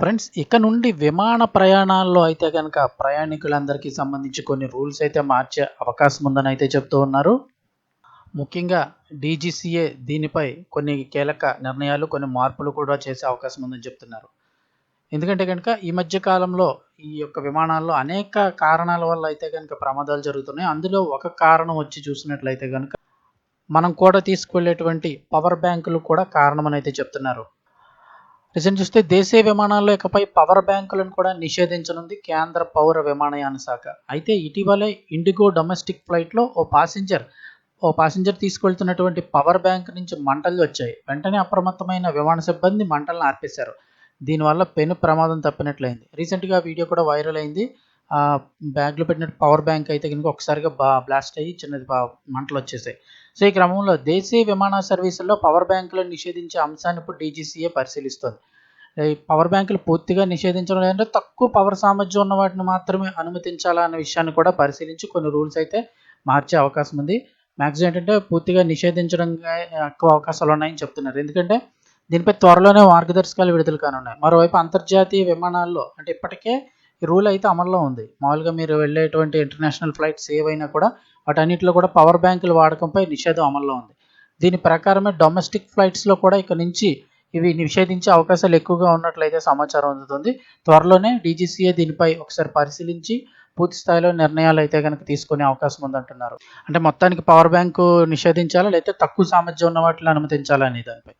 Friends ఇక నుండి విమాన ప్రయాణాల్లో అయితే కనుక ప్రయాణికులందరికీ సంబంధించి కొన్ని రూల్స్ అయితే మార్చే అవకాశం ఉందని అయితే చెప్తూ ఉన్నారు. ముఖ్యంగా డీజీసీఏ దీనిపై కొన్ని కీలక నిర్ణయాలు, కొన్ని మార్పులు కూడా చేసే అవకాశం ఉందని చెప్తున్నారు. ఎందుకంటే కనుక ఈ మధ్య కాలంలో ఈ యొక్క విమానాల్లో అనేక కారణాల వల్ల అయితే కనుక ప్రమాదాలు జరుగుతున్నాయి. అందులో ఒక కారణం వచ్చి చూసినట్లయితే కనుక మనం కూడా తీసుకువెళ్ళేటువంటి పవర్ బ్యాంకులు కూడా కారణమని అయితే చెప్తున్నారు. రీసెంట్ చూస్తే దేశీయ విమానాల్లో ఇకపై పవర్ బ్యాంకులను కూడా నిషేధించనుంది కేంద్ర పౌర విమానయాన శాఖ. అయితే ఇటీవలే ఇండిగో డొమెస్టిక్ ఫ్లైట్‌లో ఓ పాసింజర్ ఓ పాసింజర్ తీసుకెళ్తున్నటువంటి పవర్ బ్యాంక్ నుంచి మంటలు వచ్చాయి. వెంటనే అప్రమత్తమైన విమాన సిబ్బంది మంటలను ఆర్పేశారు. దీనివల్ల పెను ప్రమాదం తప్పినట్లయింది. రీసెంట్‌గా వీడియో కూడా వైరల్ అయింది. ఆహ్, బ్యాగ్‌లో పెట్టిన పవర్ బ్యాంక్ అయితే కనుక ఒక్కసారిగా బా బ్లాస్ట్ అయ్యి చిన్నది బా మంటలొచ్చేసాయి. సో, ఈ క్రమంలో దేశీయ విమాన సర్వీసుల్లో పవర్ బ్యాంకులను నిషేధించే అంశాన్ని ఇప్పుడు డీజీసీఏ పరిశీలిస్తుంది పవర్ బ్యాంకులు పూర్తిగా నిషేధించడం లేదంటే తక్కువ పవర్ సామర్థ్యం ఉన్న వాటిని మాత్రమే అనుమతించాలా అనే విషయాన్ని కూడా పరిశీలించి కొన్ని రూల్స్ అయితే మార్చే అవకాశం ఉంది. మ్యాక్సిమం ఏంటంటే పూర్తిగా నిషేధించడం ఎక్కువ అవకాశాలు ఉన్నాయని చెప్తున్నారు. ఎందుకంటే దీనిపై త్వరలోనే మార్గదర్శకాలు విడుదల కానున్నాయి. మరోవైపు అంతర్జాతీయ విమానాల్లో అంటే ఇప్పటికే ఈ రూల్ అయితే అమల్లో ఉంది. మామూలుగా మీరు వెళ్ళేటువంటి ఇంటర్నేషనల్ ఫ్లైట్స్ ఏవైనా కూడా వాటన్నిటిలో కూడా పవర్ బ్యాంకుల వాడకంపై నిషేధం అమల్లో ఉంది. దీని ప్రకారమే డొమెస్టిక్ ఫ్లైట్స్‌లో కూడా ఇక నుంచి ఇవి నిషేధించే అవకాశాలు ఎక్కువగా ఉన్నట్లయితే సమాచారం అందుతుంది. త్వరలోనే డీజీసీఏ దీనిపై ఒకసారి పరిశీలించి పూర్తి స్థాయిలో నిర్ణయాలు అయితే కనుక తీసుకునే అవకాశం ఉందంటున్నారు. అంటే మొత్తానికి పవర్ బ్యాంకు నిషేధించాలా? లేకపోతే తక్కువ సామర్థ్యం ఉన్న వాటిని అనుమతించాలా అనే దానిపై.